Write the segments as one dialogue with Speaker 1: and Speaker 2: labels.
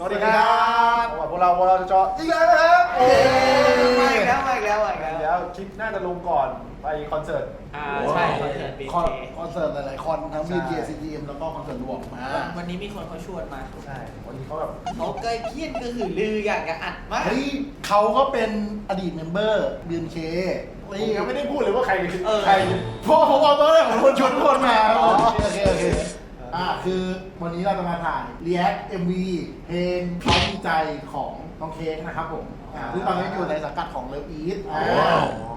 Speaker 1: สวัสดีครับพวกเราพวกเราจะเจาะอีกแล้วนะครับโอ้
Speaker 2: มาอีกแล้วมาอีกแล้วมาอีกแล้ว
Speaker 1: เดี๋ยวคลิปน่าจะลงก่อนไปคอนเสิร์ต
Speaker 2: อ่าใช่คอนเสิร์ตบี
Speaker 3: คอน
Speaker 2: เค
Speaker 3: คอนเสิร์ตหลายๆคอนทั้ง
Speaker 1: ใช่
Speaker 3: BTS CGM แล้วก็คอนเสิร์ตรวมมา
Speaker 2: วันนี้มีคนเขาชวนมา
Speaker 1: ใช่วันนี้เขาแบบ
Speaker 2: เขาใกล้เคียนก็คือลืออยากจะอัดมาก
Speaker 3: เฮ้ยเขาก็เป็นอดีตเมมเบอร์ BNK
Speaker 1: ผมยังไม่ได้พูดเลยว่าใคร
Speaker 2: เออ
Speaker 1: ใคร
Speaker 3: เพราะผมบอกตอนแรกผมคนชวนทุกคนมา
Speaker 1: อ๋อ
Speaker 3: โอเคโอเค อ่าคือวันนี้เราจะมาถ่าย React MV เพลงเขามีใจของน้องเค้กนะครับผมอ่าซึ่งตอนนี้อยู่ในสังกัดของ Love Eat อ่า
Speaker 1: อ๋อ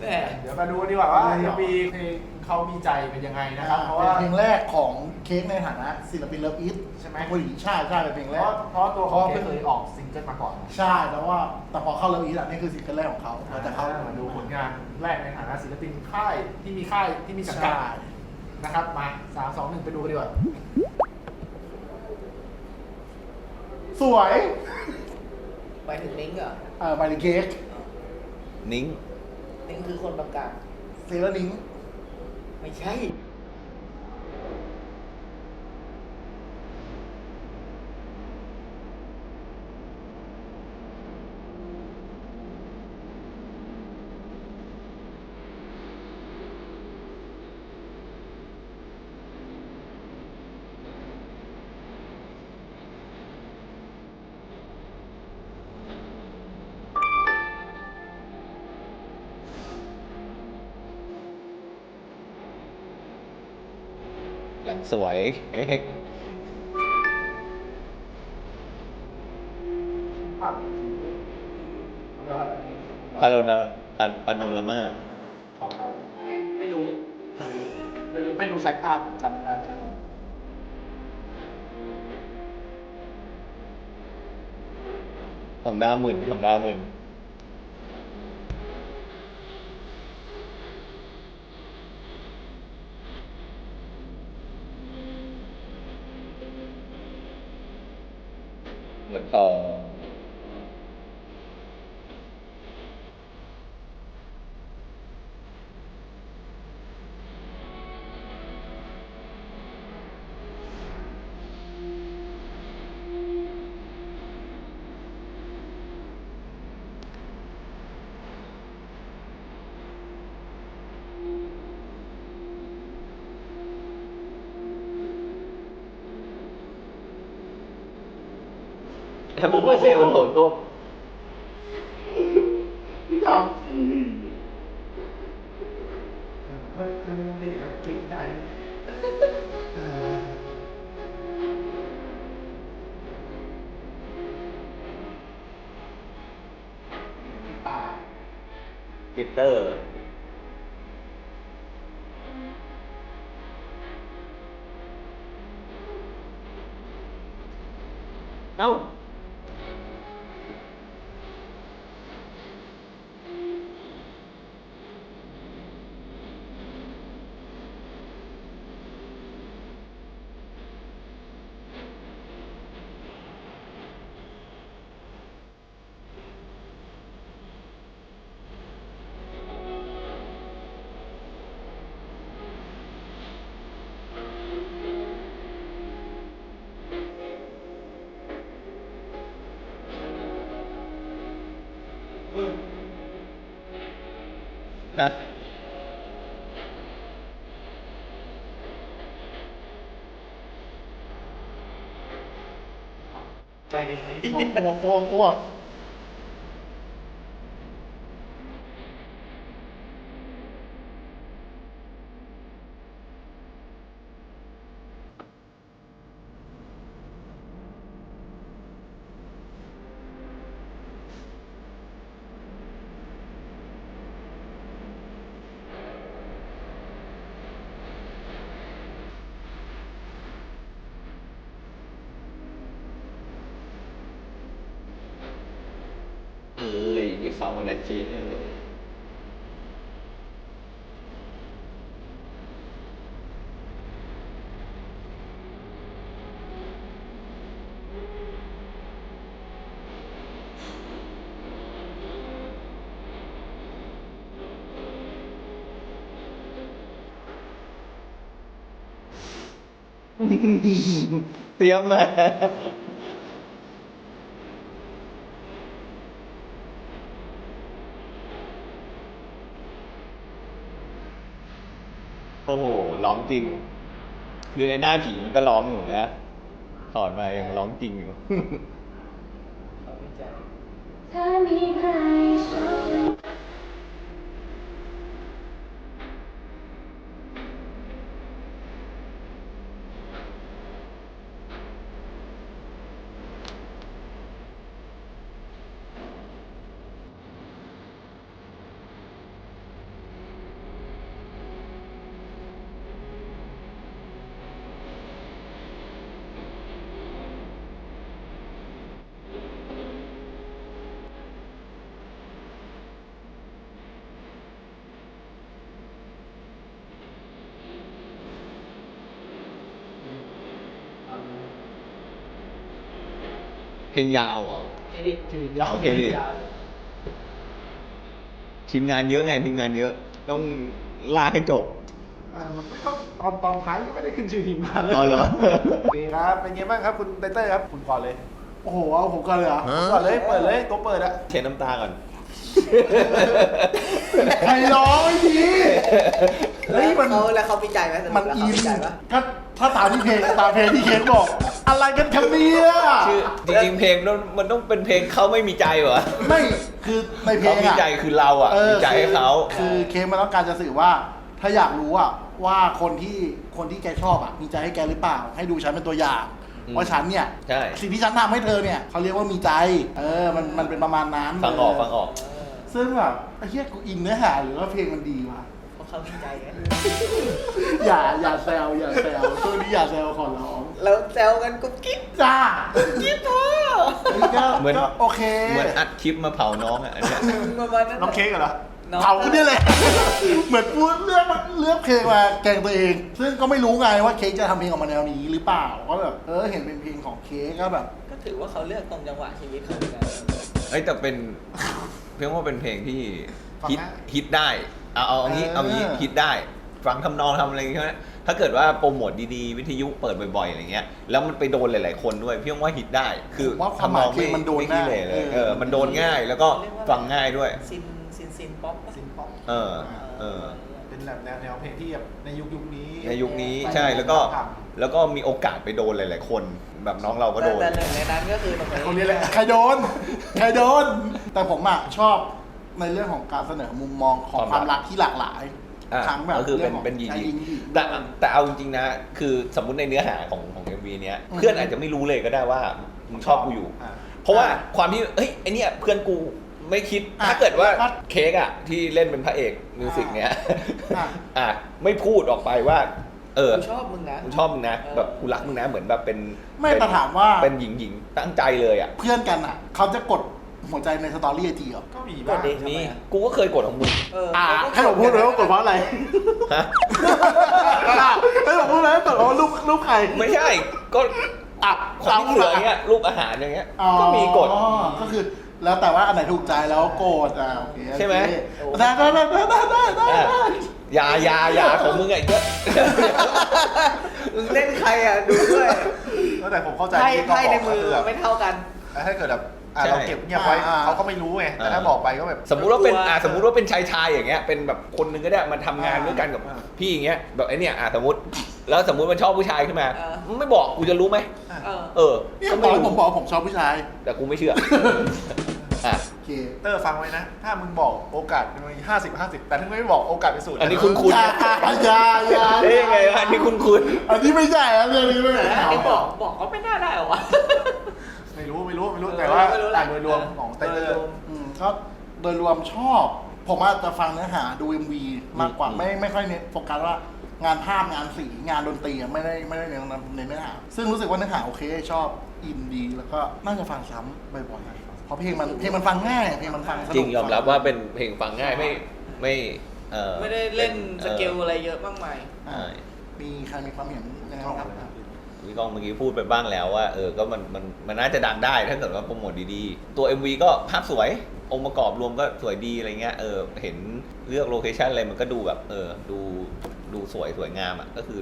Speaker 2: แหม
Speaker 1: เดี๋ยวมาดูดีกว่าว่า
Speaker 3: เดี๋ยว
Speaker 1: MV เพลงเขามีใจเป็นยังไงนะครับ เพราะ
Speaker 3: เป็น
Speaker 1: ว่า
Speaker 3: เพลงแรกของเค้กในฐานะศิลปิน Love Eat
Speaker 1: ใช่ไหม
Speaker 3: ผู้หญิงใช่ใช่เป็นเพลง
Speaker 1: เพ
Speaker 3: แร
Speaker 1: ราะ
Speaker 3: ก
Speaker 1: เพราะตัวเขาไม่เคยออกซิงเกิลมาก่อน
Speaker 3: ใช่แต่ว่าแต่พอเข้า Love Eat อะนี่คือซิงเกิลแรกของเขาเราจะเข้า
Speaker 1: มาดูผลงานแรกในฐานะศิลปินค่ายที่มีค่ายที่มีสังกัด
Speaker 3: ใช่
Speaker 1: นะครับ มาสามสองหนึ่งไปดูกันดีกว่า
Speaker 3: สวย
Speaker 2: ไปถึงนิ้งเหรอ
Speaker 3: เออไปเลยเค้ก
Speaker 4: นิ้ง
Speaker 2: นิ้งคือคนประกาศ
Speaker 3: เซเลอร์นิง
Speaker 2: ไม่ใช่
Speaker 4: สวยเอ๊ะ
Speaker 1: ภาพ
Speaker 4: พาโนนาพาพาโนรามา
Speaker 1: ไม่รู้ไม่รู้ไม่รู้แฟกภาพจำไม่ได้
Speaker 4: ทำหน้าหมื่นทำหน้าหมื่น ถ้ามึงไม่ใช่ นะ
Speaker 2: ไปดิ
Speaker 3: อ้วกอ้วกอ้วก
Speaker 4: เอ้ยมีฟังวันไหนจีนเลย เตรียมมา โอ้โหร้องจริงคือในหน้าผีมันก็ร้องอยู่นะถอดมายังร้องจริงอยู่
Speaker 2: เขาวิจัย
Speaker 5: ถ้ามีใครชอบ
Speaker 4: เพลงยาวเหรอ
Speaker 2: เฮ้ย
Speaker 3: ชื่อยาว
Speaker 4: โอเคดิทีมงานเยอะไงทีมงานเยอะ ต้องลากให้จบ
Speaker 3: อ่ามันไม่ต้องตอนตอนท้ายก็ไม่ได้ขึ้นชื่อทีมงานเลย
Speaker 4: อ๋อเหรอ
Speaker 1: โอเคครับเป็นไงบ้างครับคุณไตเติ้ลครับคุณก่อนเลย
Speaker 3: โอ้โหเอาผมก่อนเลยเหรอ
Speaker 1: ก่อนเลยเปิดเลยตัวเปิดอะ
Speaker 4: เช็ดน้ำตาก่อน
Speaker 3: ใครร้องไม่ดีเฮ้ยมัน
Speaker 2: เขาแล้วเขาวิจัยไหมสรุป
Speaker 3: มัน
Speaker 2: แล้ว
Speaker 3: อิ
Speaker 2: เขา
Speaker 3: น
Speaker 2: วิจัยปะ
Speaker 3: ถ้าถ้าตามที่เพลงตามเพลงที่เค้กบอก อะไรกันครับเนี่ย
Speaker 4: ชื่อจริงๆเพลงมันมันต้องเป็นเพลงเขาไม่มีใจเหรอ
Speaker 3: ไม่คือในเพล
Speaker 4: เขา
Speaker 3: ง
Speaker 4: มี
Speaker 3: อะ
Speaker 4: ใจคือเราอะ
Speaker 3: เออ
Speaker 4: มีใจให้เขา
Speaker 3: คือคือเค้กมันต้องการจะสื่อว่า ถ้าอยากรู้อะว่าคนที่คนที่แกชอบอะมีใจให้แกหรือเปล่า ให้ดูฉันเป็นตัวอย่าง
Speaker 4: อืม
Speaker 3: ว่าฉันเนี่ย
Speaker 4: ใช่
Speaker 3: สิ่งที่ฉันทำให้เธอเนี่ยเขาเรียกว่ามีใจ เออ มันมันเป็นประมาณนั้น
Speaker 4: ฟังออกฟังออก
Speaker 2: เออ
Speaker 3: ซึ่งแบบไอ้เหี้ยกูอินเนื้อหาหรือว่าเพลงมันดีวะ
Speaker 2: เพราะเขาวิจัยไง
Speaker 3: อย่าอย่าแซวอย่าแซวช่วงนี้อย่าแซวขอร้อง
Speaker 2: แล้วแซวกันกุ๊บกิ๊บ
Speaker 3: จ้า
Speaker 2: กิ๊บพ่อ
Speaker 3: เฮ้ยก็
Speaker 4: เหมือน
Speaker 3: ก็โอเค
Speaker 4: เหมือนอัดคลิปมาเผาน้องอะอันเนี้ย
Speaker 2: ประมาณนั้น
Speaker 1: น้องเค้กเหรอ
Speaker 2: น้อง
Speaker 3: เผาเนี่ยแหละ เหมือนพูดเลือกเลือกเพลงมาแกล้งตัวเอง ซึ่งก็ไม่รู้ไงว่าเค้กจะทำเพลงออกมาแนวนี้หรือเปล่าก็แบบเออเห็นเป็นเพลงของเค้กก็แบบ
Speaker 2: ก็ถือว่าเขาเลือกตรงจังหวะชีวิตเขาเหมือนกัน
Speaker 4: เอ้ยแต่เป็นเพลงว่าเป็นเพลงที่
Speaker 1: ฟัง
Speaker 4: ฮิต
Speaker 1: ได้
Speaker 4: ฮิตได้ เอาเอาเอางี้เอางี้ฮิตได้ฟังทำนองทำอะไรอย่างเงี้ยถ้าเกิดว่าโปรโมทดีๆ วิทยุเปิดบ่อยๆอะไรเงี้ยแล้วมันไปโดนหลายๆคนด้วยพี่ว่าฮิตได้ คือ
Speaker 3: ผมว่าความหมายเพลงมันโดน
Speaker 4: ไม่ขี้เหร่เลย
Speaker 3: ง่าย
Speaker 4: เออมันโดนง่ายแล้วก็ฟังง่ายด้วย
Speaker 2: ซินซินซินป๊อปปะ
Speaker 1: ซินป๊อป
Speaker 4: เออเออ
Speaker 1: เป็นแบบแนวแนวเพลงที่แบบในยุคยุคนี้
Speaker 4: ในยุคนี้ใช่แล้วก็แล้วก็มีโอกาสไปโดนหลาย ๆ คนแบบน้องเราก็โดน
Speaker 2: แต่หนึ่งในนั้นก็คือตรงนี้
Speaker 3: คนนี้แหละใครโดนใครโดน แต่ผมอะชอบ ในเรื่องของการเสนอมุมมองของความรักที่หลากหลาย
Speaker 4: อะ
Speaker 3: ทั้งแบบ
Speaker 4: ก็คือเป็น
Speaker 3: รื่องของ
Speaker 4: เป็นหญิง
Speaker 3: ชายหญิงหญิง
Speaker 4: แต่แต่เอาจริงๆนะ คือสมมุติในเนื้อหาของของเอ็มวีเนี้ย
Speaker 3: อืม
Speaker 4: เพื่อนอาจจะไม่รู้เลยก็ได้ว่ามึงชอบกูอยู่
Speaker 1: อ่า
Speaker 4: เพราะว่า
Speaker 3: อ่า
Speaker 4: ความที่เฮ้ยไอเนี้ยเพื่อนกูไม่คิด
Speaker 3: อะ
Speaker 4: ถ้าเกิดว่า
Speaker 3: ก็
Speaker 4: เค้กอะที่เล่นเป็นพระเอกมิวสิกเนี้ย
Speaker 3: อะ
Speaker 4: อะไม่พูดออกไปว่า เออ
Speaker 2: กูชอบมึงนะ
Speaker 4: กูชอบมึงนะ
Speaker 2: เออ
Speaker 4: แบบกูรักมึงนะเหมือนแบบเป็น
Speaker 3: ไม่
Speaker 4: เป็น
Speaker 3: แต่ถามว่า
Speaker 4: เป็นหญิงหญิงๆตั้งใจเลยอะ
Speaker 3: เพื่อนกันอะ เขาจะกด หัวใจในสตอรี่ไอจีเหรอ
Speaker 1: ก็มี
Speaker 2: ก
Speaker 1: บ้า
Speaker 2: ด
Speaker 1: ง
Speaker 2: ดิ
Speaker 4: นี่
Speaker 2: ทำไมอะ
Speaker 4: กูก็เคยกดของมึง
Speaker 2: เออ
Speaker 3: อ่า
Speaker 2: เขาก็
Speaker 3: ให้ผมพูดเลยว่ากดเพราะอะไร
Speaker 4: ฮะ
Speaker 3: ให้ผมพูดเลยว่ากดเพราะรูปรูปใคร
Speaker 4: ไม่ใช่ ก็
Speaker 3: อะ
Speaker 4: ของที่เหลือเนี้ยรูปอาหารอย่างเงี้ย
Speaker 3: อ๋อ
Speaker 4: ก็มีกด
Speaker 3: ก็คือแล้วแต่ว่าอันไหนถูกใจแล้วโกรธอะโอเค
Speaker 4: ใช่ไหม
Speaker 3: โอเคได้ได้ได้ได้ได้ได้
Speaker 4: อะ
Speaker 3: ได้
Speaker 4: ยายายาของมึงไงเยอะ
Speaker 2: มึงเล่นใครอะ ดูด้วย
Speaker 1: แล้วแต่ผมเข้าใจ
Speaker 2: ไพ่
Speaker 1: ที่เขา
Speaker 2: ไพ่
Speaker 1: บ
Speaker 2: ใน
Speaker 1: อก
Speaker 2: มือ
Speaker 1: คือแบบ
Speaker 2: ไม่เท่ากัน
Speaker 1: ถ้าเกิดแบบ อะ
Speaker 4: ใช่
Speaker 1: เราเก็บเงียบไว้
Speaker 3: อ่า
Speaker 1: เขาก็ไม่รู้ไงแต่ถ้า
Speaker 4: อ่า
Speaker 1: บอกไปก็แบบ
Speaker 4: สมมุติว่าเป็น
Speaker 2: กลัว
Speaker 4: อ่าสมมุติว่าเป็นชายชายอย่างเงี้ยเป็นแบบคนหนึงก็ได้มาทำงาน
Speaker 3: อ่า
Speaker 4: ด้วยกันกับ
Speaker 1: อ่า
Speaker 4: พี่อย่างเงี้ยแบบไอ้เนี่ยอ่าสมมติแล้วสมมุติมันชอบผู้ชายขึ้นมา
Speaker 2: เออ
Speaker 4: มึงไม่บอกกูจะรู้ไหม
Speaker 2: เออ
Speaker 4: เออ
Speaker 3: เนี่ย
Speaker 4: ก็
Speaker 3: บอ
Speaker 4: ไม่
Speaker 3: กให้
Speaker 4: รู้
Speaker 3: ผมบอกว่าผมชอบผู้ชาย
Speaker 4: แต่กูไม่เชื่ออะ
Speaker 3: โอเค
Speaker 1: เตอร์ฟังไว้นะ ถ้ามึงบอกโอกาสเป็นห้าสิบห้าสิบแต่ถ้าไม่บอกโอกาสเป็นศูนย์
Speaker 4: อันนี้คุณคุณ
Speaker 3: อย่าอย่าอย่า
Speaker 4: เอ้ยยังไงวะอันนี้คุณคุณ
Speaker 3: อันนี้ไม่ใช่อันนี้ไม่ใช่
Speaker 2: ไอ้บอกบอกก็ไม่น่าได้หรอวะ
Speaker 1: ไม่รู้ไม่รู้ไม่รู้
Speaker 2: เออ
Speaker 1: แต่ว่า
Speaker 2: ไม่รู้แหละ
Speaker 1: อ่านโดยรวมของไตเตอ
Speaker 2: โดยร
Speaker 1: ร์
Speaker 2: วม
Speaker 3: อืมก็โดยรวมชอบ ผมอาจจะฟังเนื้อหาดู MV มากกว่า
Speaker 4: อืม
Speaker 3: ไม่ไม่ค่อยเน้นโฟกัสว่างานภาพงานสีงานดนตรีอะไม่ได้ไม่ได้เน้นในเนื้อหา ซึ่งรู้สึกว่าเนื้อหาโอเคชอบอินดีแล้วก็น่าจะฟังซ้ำบ่อยๆเพราะเพลงมันเพลงมันฟังง่ายเพลงมันฟังสนุก
Speaker 4: จริงยอมรับว่าเป็นเพลงฟังง่ายไม่ไม่เออ
Speaker 2: ไม่ได้เล่นสเกล
Speaker 4: ออ
Speaker 2: อะไรเยอะมากมาย
Speaker 3: อ่ามีใครมีความเห็นยังไงบ้างครับ
Speaker 4: วิกองเมื่อกี้พูดไปบ้างแล้วว่าเออก็มันมันมันน่าจะดังได้ถ้าเกิดว่าโปรโมทดีๆ ตัว MV ก็ภาพสวยองค์ประกอบรวมก็สวยดีอะไรเงี้ยเออเห็นเลือกโลเคชันอะไรมันก็ดูแบบเออดูดูสวยสวยงามอะก็คือ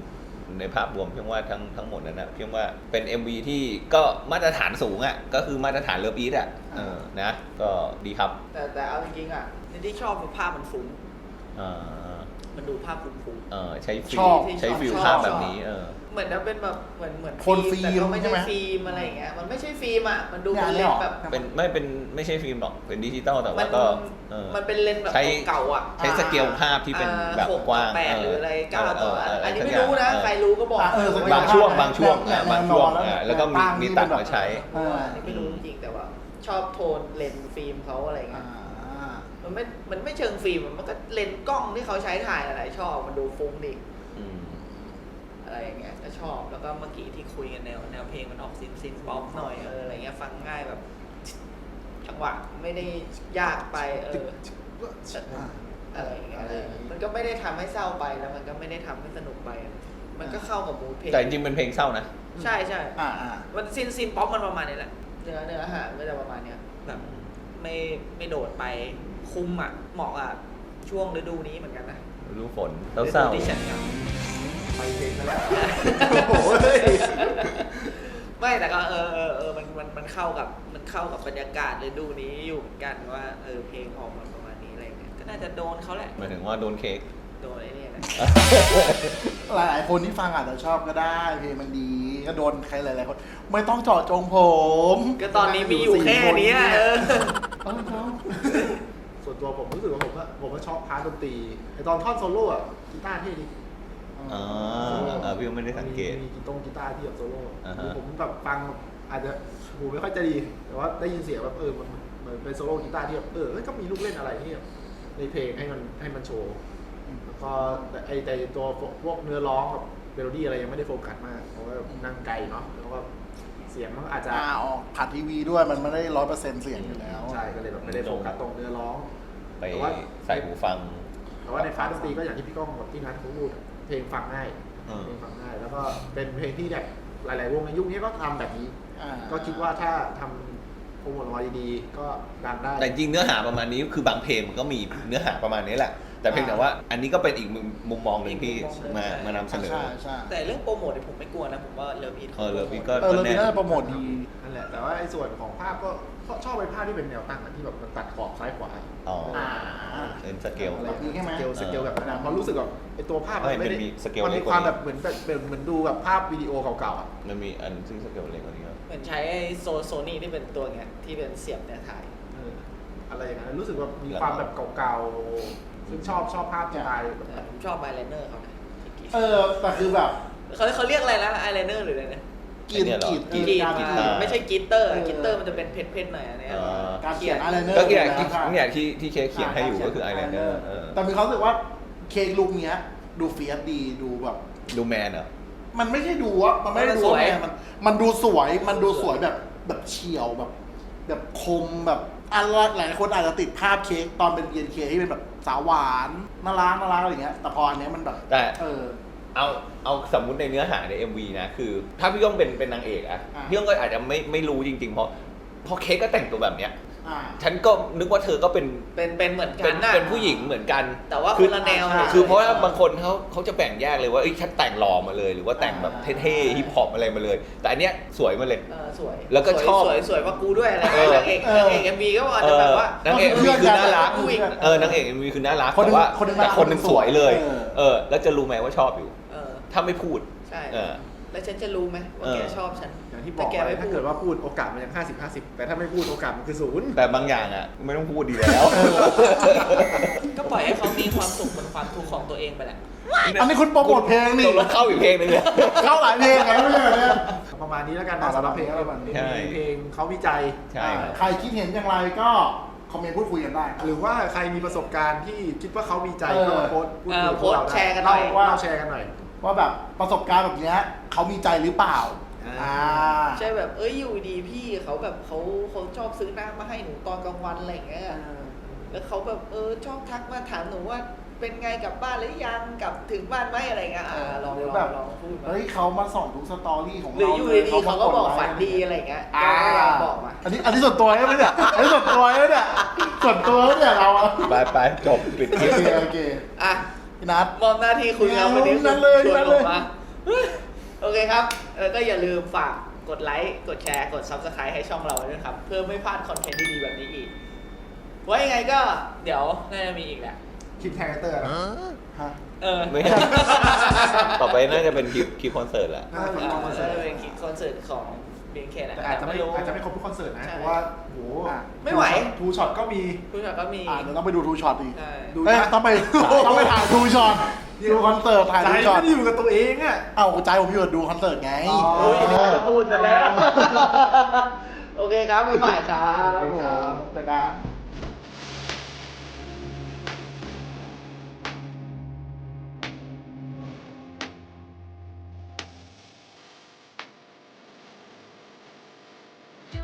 Speaker 4: ในภาพรวมเพียงว่าทั้งทั้งหมดนั้นนะเพียงว่าเป็น MV ที่ก็มาตรฐานสูงอะก็คือมาตรฐานเลิฟอีทอะเออนะก็ดีครับ
Speaker 2: แต่แต่เอาจริงๆอะในที่ชอบคือภาพมันฟุ้ง
Speaker 4: อ่า
Speaker 2: มันดูภาพคุ้ม
Speaker 4: เออใช้ฟิ
Speaker 3: ช
Speaker 4: ล
Speaker 3: อบ
Speaker 4: ใช้ฟิล
Speaker 2: ชอบ
Speaker 4: ภาพ
Speaker 2: ชอบ
Speaker 4: แบบนี้เออ
Speaker 2: ๆเห มือนจะเป็นแบบเหมือนเหมือน
Speaker 3: คนฟิล์ม
Speaker 2: แต่ก็ไม่
Speaker 3: ใช่
Speaker 2: ใช่
Speaker 3: ไหม
Speaker 2: ฟิล์มอะไรอย่างเงี้ยมันไม่ใช่ฟิล์มอะมันดู
Speaker 3: งา
Speaker 2: เป็นน
Speaker 3: เลย
Speaker 2: เล
Speaker 3: เหร
Speaker 2: น
Speaker 3: อ
Speaker 2: ส์แบบ
Speaker 4: เป็นไม่เป็นไม่ใช่ฟิล์มหรอกเป็นดิจิตอลแต่
Speaker 2: มั
Speaker 4: ว่านก็เออ
Speaker 2: มันเป็นเลนส์แบบ
Speaker 4: ใช้
Speaker 2: เก่าๆอะ
Speaker 4: ใช้สเกลภาพที่เป็น
Speaker 2: อ่า
Speaker 4: แบบ
Speaker 2: หก
Speaker 4: กว้าง
Speaker 2: ต่อแปดหรืออะไรเก้าต่อ
Speaker 4: เอั
Speaker 2: นนี้
Speaker 4: สัก
Speaker 2: ไม่
Speaker 4: อย่าง
Speaker 2: รู้นะ
Speaker 4: เออ
Speaker 2: ใครรู้ก็บอก
Speaker 3: อะเออสักอย่
Speaker 4: บางช่วงบางช่วง
Speaker 3: เนี่ย
Speaker 4: อะบางช่วง
Speaker 3: แนอน
Speaker 4: อะแล้วก็มี
Speaker 3: ตั้ง
Speaker 4: มี
Speaker 3: นี่
Speaker 4: ตัด
Speaker 3: เป็นแบบ
Speaker 4: มาใช้
Speaker 3: เออ
Speaker 2: อันนี้ไม่รู้จริงๆแต่ว่า ชอบโทนเลนส์ฟิล์มเขาอะไรเงี้
Speaker 3: อ่าย
Speaker 2: มันไม่ มันไม่เชิงฟิล์มอะมันก็เลนส์กล้องที่เขาใช้ถ่ายอะไรชอบมันดูฟุ้งดิ
Speaker 4: อืม
Speaker 2: อะไรอย่างเงี้ยก็ชอบแล้วก็เมื่อกี้ที่คุยกันแนวแนวเพลงมันออกซินซินป๊อปหน่อยเอออะไรเงี้ยฟังง่ายแบบจังหวะไม่ได้ยากไปเออ
Speaker 3: อ่า
Speaker 2: อะไรอย่างเงี้ยเออมันก็ไม่ได้ทำให้เศร้าไปแล้วมันก็ไม่ได้ทำให้สนุกไป มันก็เข้ากับมูดเพลง
Speaker 4: แต่จริงๆเป็นเพลงเศร้านะ
Speaker 2: ใช่ใช่
Speaker 3: อ่าอ่า
Speaker 2: มันซินซินป๊อปมันประมาณนี้แหละเนื้อเนื้อหาก็จะประมาณเนี้ยแบบไม่ไม่โดดไปคุมอะเหมาะอะช่วงฤดูนี้เหมือนกันนะ
Speaker 4: รู้ฝนเศร้า
Speaker 2: ฤดูที่ฉันเหงา
Speaker 1: ไปเพลงไปแล้ว
Speaker 3: โอ้โหเฮ้ย
Speaker 2: ไม่แต่ก็เออเออเออมันมันมันเข้ากับมันเข้ากับบรรยากาศฤดูนี้อยู่เหมือนกันว่าเออเพลงออกมาประมาณนี้อะไรเงี้ยก็น่าจะโดนเขาแหละ
Speaker 4: ๆหมายถึงว่าโดนเค้ก
Speaker 2: โดนไอ้เนี่ยแหละ
Speaker 3: หลายๆคนที่ฟังอาจจะชอบก็ได้เพลงมันดีก็โดนใครหลายๆคน ไม่ต้องเจาะจงผม
Speaker 2: ก็ตอนนี้มีอยู่แค่เนี้ยเออ
Speaker 3: เอาเอา
Speaker 1: ส่วนตัวผมรู้สึกว่าผมก็ผมก็ชอบพาร์ทดนตรีไอตอนท่อนโซโล่อะกีตาร์เท่ดี
Speaker 4: อ๋อเออพี่ก็ไม่ได้สังเกต
Speaker 1: มีมีกีตงกีตาร์ที่แบบโซโล่
Speaker 4: อ่าฮะ
Speaker 1: คือผมแบบฟังอาจจะหูไม่ค่อยจะดี แต่ว่าได้ยินเสียงแบบเออมันเหมือนเป็นโซโล่กีตาร์ที่แบบเออเอ้ยก็มีลูกเล่นอะไรที่แบบในเพลงให้มันให้มันโชว์ แล้วก็แต่ไอแต่ตัวพวกเนื้อร้องกับเมโลดี้อะไรยังไม่ได้โฟกัสมากเพราะว่านั่งไกลเนาะแล้วก็เสียงมันอาจจะ
Speaker 3: อ่าออกผ่านทีวีด้วยมันไม่ได้ร้อยเปอร์เซ็นต์เสียงอยู่แล้ว
Speaker 1: ใช่ก็เลยแบบไม่ได้โฟกัสตรงเนื้อร้อง
Speaker 4: ไป
Speaker 1: แต่ว่า
Speaker 4: ใส่หูฟัง
Speaker 1: แต่ว่าในพาร์ทดนตรีก็อย่างที่พี่ก้องกับพี่นัทเขาพูด เพลงฟังง่าย
Speaker 4: อืม
Speaker 1: เพลงฟังง่าย แล้วก็เป็นเพลงที่แบบหลาย ๆ วงในยุคนี้ก็ทำแบบนี้
Speaker 3: อ่า
Speaker 1: ก็คิดว่าถ้าทำโปรโมทออกมาดีๆ ก็ดังได้
Speaker 4: แต่จริงๆเนื้อหาประมาณนี้คือบางเพลงมันก็มีเนื้อหาประมาณนี้แหละ แต่เพียงแต่ว่าอันนี้ก็เป็นอีกมุมมุมมองหนึ่งที่มามานำเสนอ
Speaker 3: ใช่ใช่
Speaker 2: แต่เรื่องโปรโมทเนี่ยผมไม่กลัวนะ ผมว่าเลิฟอีท
Speaker 4: เออ Love It ก็
Speaker 3: เออเรามีน่าจะโปรโมทดี
Speaker 1: นั่นแหละ แต่ว่าไอ้ส่วนของภาพก็ก็ชอบไปภาพที่เป็นแนวตั้งอะที่แบบมันตัดขอบซ้ายขวา
Speaker 4: อ๋อ
Speaker 3: อ่า
Speaker 4: เป็นสเกล
Speaker 1: อะไร
Speaker 3: แบบนี้ใช่ไหม
Speaker 1: สเกลสเกลแบบนั้นอะเพราะรู้สึกแบบไอ้ตัวภาพ
Speaker 4: ไม่
Speaker 1: มันไม่ได้
Speaker 4: มันมีสเกล
Speaker 1: มัน
Speaker 4: เล็
Speaker 1: มี
Speaker 4: กกว่า
Speaker 1: ความ
Speaker 4: นี้
Speaker 1: แบบเหมือนแบบเหมือนเหมือนดูแบบภาพวิดีโอเก่าๆอะ
Speaker 4: มันมีอันซึ่งสเกลเล็กกว่านี้ครับ
Speaker 2: เหมือนใช้ไอ้โซโซนี่ที่เป็นตัวเงี้ยที่เป็นเสียบเนี่ยถ่าย
Speaker 1: เอออะไรอย่างนั้นรู้สึกว่ามีความแบบเก่าๆ ซึ่งชอบชอบภาพสไตล์แบบ
Speaker 2: แต่ผมชอบไอไลเนอร์เขานะ
Speaker 3: เออแต่คือแบบ
Speaker 2: เขาเขาเรียกอะไรนะไอไลเนอร์หรืออะไรนะ
Speaker 3: กรีด
Speaker 4: ไอ้เนี่ยเหรอ
Speaker 3: กรีด
Speaker 2: กี
Speaker 3: กรีด
Speaker 2: ตา
Speaker 3: การ
Speaker 2: ร์ไม่ใช่กีตเตอร์
Speaker 3: เออ
Speaker 2: กีตเตอร์มันจะเป็นเพชรๆหน่อยอันเนี้ย
Speaker 4: อ่า
Speaker 3: การเขียนอะไรเนอร์
Speaker 4: ก็เนี่ย
Speaker 3: อยู่
Speaker 4: ที่
Speaker 3: แล้วค่ะ
Speaker 4: เนี่ยที่ที่เค้กเขียนให้อยู่ก็คือไอแลนเดอร์
Speaker 3: แต่มีเขามรู้สึกว่าเค้กลูกเนี้ย ดูเฟียสดีดูแบบ
Speaker 4: ดูแมนเหรอ
Speaker 3: มันไม่ใช่ดูว่ามันไม่ได้ดูว่าแม่มันมันดูสวยมันดูสวยแบบแบบเฉียวแบบ แบบคมแบบอะไรหลายคนอาจจะติดภาพเค้กตอนเป็นเย็นเค้กที่เป็นแบบสาวหวานน่ารักน่ารักอะไรอย่างเงี้ยแต่พออันเนี้ยมันแบบ
Speaker 4: แต่
Speaker 3: เออ
Speaker 4: เอาเอาสมมุติในเนื้อหาใน MV นะคือ ถ้าพี่ก้องเป็นเป็นนางเอกอะ
Speaker 3: อ่า
Speaker 4: พี่ก้องก็อาจจะไม่ไม่รู้จริงๆ เพราะเพราะเค้กก็แต่งตัวแบบเนี้ย
Speaker 3: อ่า
Speaker 4: ฉันก็นึกว่าเธอก็เป็น
Speaker 2: เป็นเป็นเหมือนกั
Speaker 4: เป็นน
Speaker 2: น่ะ
Speaker 4: เป็นผู้หญิงเหมือนกัน
Speaker 2: แต่ว่า
Speaker 4: คื
Speaker 2: คนละแนว
Speaker 3: ใช่
Speaker 4: คือเพราะว่าบางคนเขาเขาจะแบ่งแยกเลยว่าเอ้ยฉันแต่งหล่อมาเลย หรือว่าแต่งแบบเท่ๆฮิปฮอปอะไรมาเลย แต่อันเนี้ยสวยมาเลย
Speaker 2: เออสวย
Speaker 4: แล้วก็
Speaker 2: สย
Speaker 4: ชอบ
Speaker 2: สวยสวยกว่ากูด้วยอะไร
Speaker 4: เออ
Speaker 2: นางเอกนางเอกเอ็มบีก็อาจจะแบบว่า
Speaker 4: เออนางเอก
Speaker 3: ก็คือ
Speaker 4: มีคือน่ารัก
Speaker 3: เพื่อนกัน
Speaker 4: เออนางเอกมีคือน่ารัก
Speaker 3: คนหนึ่
Speaker 4: แต่
Speaker 3: ง
Speaker 4: ว่า
Speaker 3: คนหนึ่ง
Speaker 4: แต่
Speaker 3: น่ารัก
Speaker 4: คนหนึ่งสวยเลย
Speaker 3: เออ
Speaker 4: เออ แล้วจะรู้ไหมว่าชอบอยู่
Speaker 2: เออ
Speaker 4: ถ้าไม่พูด
Speaker 2: ใช่
Speaker 4: เออ
Speaker 2: แล้วฉันจะรู้ไหมว่า
Speaker 4: เออ
Speaker 2: แกชอบฉัน
Speaker 1: อย่างที่บอก
Speaker 2: แก
Speaker 1: ไป
Speaker 2: ไม่
Speaker 1: ถ้า
Speaker 2: พูด
Speaker 1: เกิดว่าพูดโอกาสมันยัง 50 50 แต่ถ้าไม่พูดโอกาสมันคือศูนย์
Speaker 4: แต่บางอย่างอะ ไม่ต้องพูดดีแล้ว
Speaker 2: ก็ปล่อยให้เขามีความสุขบนความทุกข์ของตัวเองไปแหละ
Speaker 3: อันนี้คุณโปรโมทเพลงนี่
Speaker 4: ตกลงเข้าอีกเพลงหนึงเลย
Speaker 3: เข้าหลายเพลงอะไม่ใช่เหรอเนี่ย
Speaker 1: ประมาณนี้แล้วกันนะ
Speaker 3: อ่า
Speaker 1: สำหรับเพลง
Speaker 3: ประมาณนี้
Speaker 4: ใช่
Speaker 1: มีเพลงเขาวิจัย
Speaker 4: ใช่ ครับ
Speaker 3: ใครคิดเห็นอย่างไรก็คอมเมนต์พูดคุยกันได้
Speaker 1: หรือว่าใครมีประสบการณ์ที่คิดว่าเขามีใจ
Speaker 3: เออ
Speaker 1: ก็มาโพสต์พูด
Speaker 2: เอ
Speaker 1: คุ
Speaker 2: อย
Speaker 1: กับ
Speaker 2: โพ
Speaker 1: พว
Speaker 2: ส
Speaker 1: ก
Speaker 2: ต์
Speaker 1: เรา
Speaker 2: แชร์กันห
Speaker 1: เล่า
Speaker 2: น่อย
Speaker 1: ว่าแชร์กันหน่อย
Speaker 3: ว่าแบบประสบการณ์แบบเนี้ยเขามีใจหรือเปล่า
Speaker 1: อ่า
Speaker 3: อ่า
Speaker 2: ใช่แบบเอ้ยอยู่ดีพี่เขาแบบเขาเขาชอบซื้อน้ำมาให้หนูตอนกลางวันอะไรอย่างเงี้ยแล้วเขาแบบเออชอบทักมาถามหนูว่า เป็นไงกลับบ้านหรือยังกลับถึงบ้านไหมอะไรเงี้ยอ่าลอง
Speaker 3: หรื
Speaker 2: ล
Speaker 3: อ
Speaker 2: อง
Speaker 3: แบบ
Speaker 2: ลองพูดมา
Speaker 3: เฮ้ยเขามาสอนทุกสตอรี่ของ
Speaker 2: หรือ
Speaker 3: เรา
Speaker 2: อยู่
Speaker 3: เลย
Speaker 2: ดีๆเขาก็บอก
Speaker 3: ดไลค์
Speaker 2: ฝันดีอะไรเงี้ย
Speaker 3: อ่า
Speaker 2: ก็ลองบอกมา
Speaker 3: อันนี้อันนี้ส่วนตัวใช่ไหมเนี่ยอันนี้ส่วนตัวใช่ไหมเนี่ยส่วนตัวเนี่ยเราอะ
Speaker 4: ไปไปจบปิดค
Speaker 3: โอ
Speaker 4: ลิป
Speaker 3: เคโอเค
Speaker 2: อะ
Speaker 3: พี่นัท
Speaker 2: มอบหน้าที่คุยกันวันนี้
Speaker 3: นั่นเลย
Speaker 2: ชวน
Speaker 3: นั่น
Speaker 2: ผ
Speaker 3: เลย
Speaker 2: มมาโอเคครับ แล้วก็อย่าลืมฝากกดไลค์ กดแชร์ กด subscribe ให้ช่องเราด้วยนะครับ เพื่อไม่พลาดคอนเทนต์ดีๆแบบนี้อีก ไว้ยังไงก็เดี๋ยวน่าจะมีอีกแหละ
Speaker 1: คลิปแทนเตอร์นะ
Speaker 3: ฮะ
Speaker 2: เออ
Speaker 4: ไม่ ต่อไปน่าจะเป็นคลิปคลิปคอนเสิร์ตแหละ
Speaker 1: น่าจะเป็นคอนเสิร์ต
Speaker 2: จะเป็นคอนเสิร์ตของ เบียงเคแหละ
Speaker 1: แต่อาจจะไม่
Speaker 2: รู้
Speaker 1: อาจจะไม่ครบทุกคอนเสิร์ตนะ
Speaker 2: ใช่
Speaker 1: เพราะว่าโห
Speaker 3: อะ
Speaker 2: ไม่ไหว
Speaker 1: ทูช็อตก็มี
Speaker 2: ผู้ชายก็มี
Speaker 3: อ่าเดี๋ยวต้องไปดูทูช็อตอีก
Speaker 2: ใช่
Speaker 1: ดู
Speaker 3: เอ้ย
Speaker 1: นะ
Speaker 3: ต้องไปต้องไปถ่ายทูช็อตดูคอนเสิร์ตถ่าย
Speaker 1: ใจ
Speaker 3: ทู
Speaker 1: ไม่
Speaker 3: ช็อต
Speaker 1: ได้อยู่กับตัวเองอะ
Speaker 3: เอ้าใจผมอยู่กับดูคอนเสิร์ตไง
Speaker 1: อ๋อ
Speaker 2: โอ้ยจะพูดกันแล้ว โอเคครับไม่ไหวครับ
Speaker 3: ครับแต่ดา